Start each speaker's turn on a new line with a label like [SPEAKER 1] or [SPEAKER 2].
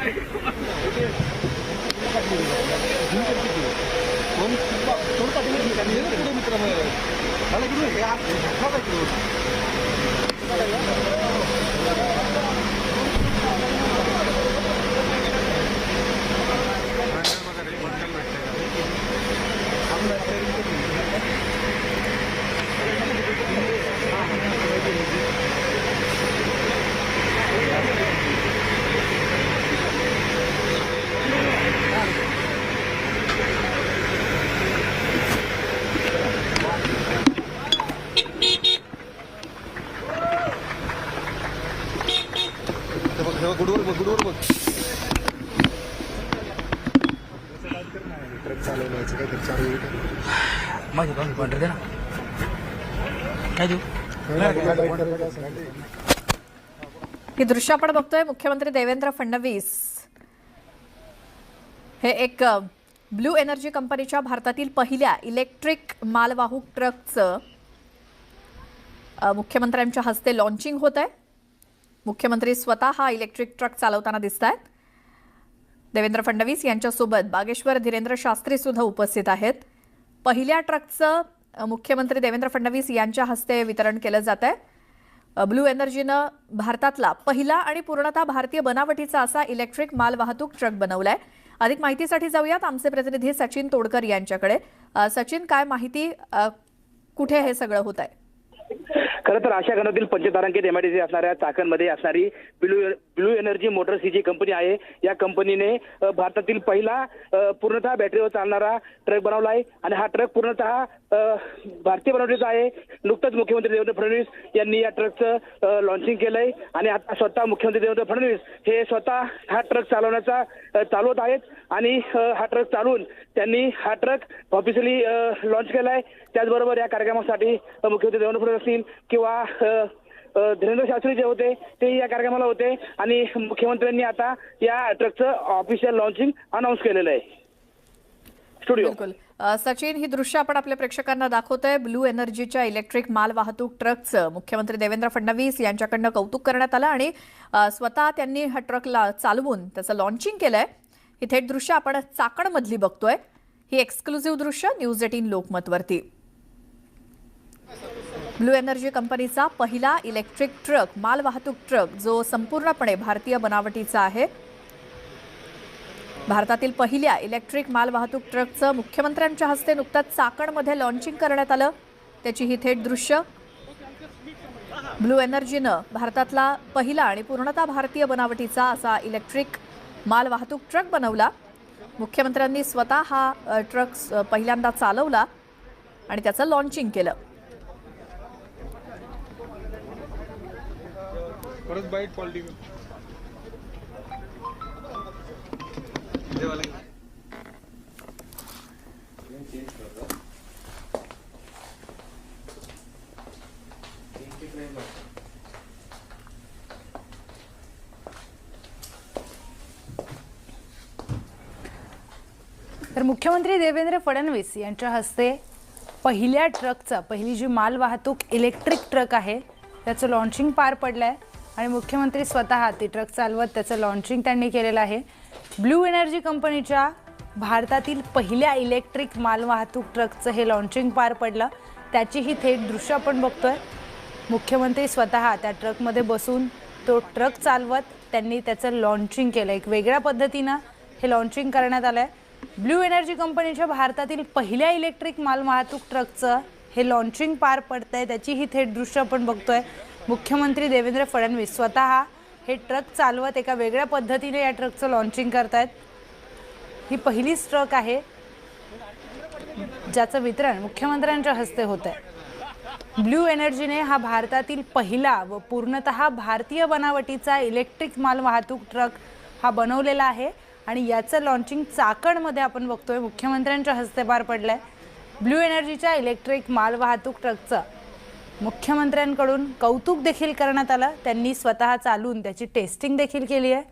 [SPEAKER 1] दोन किंवा दोन पाटील मित्र बघ, हे बघ, गुडवर
[SPEAKER 2] बघ दोन पॉइंटर दे ना काय देऊ
[SPEAKER 3] ही दृश्य आपण बघतोय मुख्यमंत्री देवेंद्र फडणवीस. हे एक ब्लू एनर्जी कंपनीच्या भारतातील पहिल्या इलेक्ट्रिक मालवाहू ट्रकचं मुख्यमंत्र्यांच्या हस्ते लॉन्चिंग होत आहे मुख्यमंत्री स्वतः इलेक्ट्रिक ट्रक चालवताना दिसत आहेत देवेंद्र फडणवीस यांच्यासोबत बागेश्वर धीरेंद्र शास्त्री सुद्धा उपस्थित आहेत. पहिल्या ट्रकचं मुख्यमंत्री देवेंद्र फडणवीस यांच्या हस्ते वितरण केलं जात आहे ब्लू एनर्जीनं भारतातला पहिला आणि पूर्णतः भारतीय बनावटीचा असा इलेक्ट्रिक माल वाहतूक ट्रक बनवलाय. अधिक माहितीसाठी जाऊयात आमचे प्रतिनिधी सचिन तोडकर यांच्याकडे. सचिन काय माहिती कुठे हे सगळं होत आहे
[SPEAKER 4] खरं तर आशा खंडातील पंचतारांकित एमआयडीसी असणाऱ्या चाकणमध्ये असणारी ब्लू ब्लू एनर्जी मोटर्स ही जी कंपनी आहे या कंपनीने भारतातील पहिला पूर्णतः बॅटरीवर चालणारा ट्रक बनवला आहे. आणि हा ट्रक पूर्णतः भारतीय बनवटीचा आहे. नुकतंच मुख्यमंत्री देवेंद्र फडणवीस यांनी या ट्रकचं लॉन्चिंग केलंय. आणि आता स्वतः मुख्यमंत्री देवेंद्र फडणवीस हे स्वतः हा ट्रक चालवण्याचा चालवत आहेत. आणि हा ट्रक चालवून त्यांनी हा ट्रक ऑफिशियली लॉन्च केलाय. त्याचबरोबर या कार्यक्रमासाठी मुख्यमंत्री देवेंद्र फडणवीस असतील किंवा धीरेंद्र शास्त्री जे होते ते या कार्यक्रमाला होते. आणि मुख्यमंत्र्यांनी आता या ट्रकचं ऑफिशियल लॉन्चिंग अनाऊन्स केलेलं आहे. स्टुडिओ
[SPEAKER 3] बिलकुल. सचिन ही दृश्य आपण आपल्या प्रेक्षकांना दाखवत आहे ब्लू एनर्जीच्या इलेक्ट्रिक माल वाहतूक ट्रकचं मुख्यमंत्री देवेंद्र फडणवीस यांच्याकडनं कौतुक करण्यात आलं आणि स्वतः त्यांनी हा ट्रकला चालवून त्याचं लॉन्चिंग केलंय. ही थेट दृश्य आपण चाकणमधली बघतोय. ही एक्सक्लुझिव्ह दृश्य न्यूज एटीन लोकमतवरती. ब्लू एनर्जी कंपनीचा पहिला इलेक्ट्रिक ट्रक मालवाहतूक ट्रक जो संपूर्णपणे भारतीय बनावटीचा आहे. भारतातील पहिल्या इलेक्ट्रिक माल वाहतूक ट्रकचं मुख्यमंत्र्यांच्या हस्ते नुकताच चाकणमध्ये लॉन्चिंग करण्यात आलं. त्याची ही थेट दृश्य. ब्लू एनर्जीनं भारतातला पहिला आणि पूर्णतः भारतीय बनावटीचा असा इलेक्ट्रिक माल वाहतूक ट्रक बनवला. मुख्यमंत्र्यांनी स्वतः हा ट्रक पहिल्यांदा चालवला आणि त्याचं लॉन्चिंग केलं.
[SPEAKER 1] परत बाईट क्वालिटी
[SPEAKER 5] तर मुख्यमंत्री देवेंद्र फडणवीस यांच्या हस्ते पहिल्या ट्रकचा पहिली जी माल वाहतूक इलेक्ट्रिक ट्रक आहे त्याचं लॉन्चिंग पार पडलं आहे आणि मुख्यमंत्री स्वतः ती ट्रक चालवत त्याचं लॉन्चिंग त्यांनी केलेलं आहे. ब्लू एनर्जी कंपनीच्या भारतातील पहिल्या इलेक्ट्रिक माल वाहतूक ट्रकचं हे लॉन्चिंग पार पडलं. त्याचीही थेट दृश्य आपण बघतोय. मुख्यमंत्री स्वतः त्या ट्रकमध्ये बसून तो ट्रक चालवत त्यांनी त्याचं लॉन्चिंग केलं. एक वेगळ्या पद्धतीनं हे लॉन्चिंग करण्यात आलं आहे ब्लू एनर्जी कंपनीच्या भारतातील पहिल्या इलेक्ट्रिक मालवाहतूक ट्रकचं हे लॉन्चिंग पार पडतं आहे त्याचीही थेट दृश्य आपण बघतोय. मुख्यमंत्री देवेंद्र फडणवीस स्वतः हे ट्रक चालवत एका वेगळ्या पद्धतीने या ट्रकचं लॉन्चिंग करतायत. ही पहिलीच ट्रक आहे ज्याचं वितरण मुख्यमंत्र्यांच्या हस्ते होत आहे ब्ल्यू एनर्जीने हा भारतातील पहिला व पूर्णतः भारतीय बनावटीचा इलेक्ट्रिक माल वाहतूक ट्रक हा बनवलेला आहे आणि याचं लॉन्चिंग चाकणमध्ये आपण बघतोय. मुख्यमंत्र्यांच्या हस्ते पार पडलं आहे ब्ल्यू एनर्जीच्या इलेक्ट्रिक माल वाहतूक ट्रकचं मुख्यमंत्र्यांकडून कौतुक देखील करण्यात आलं. त्यांनी स्वतः चालून त्याची टेस्टिंग देखील केली आहे.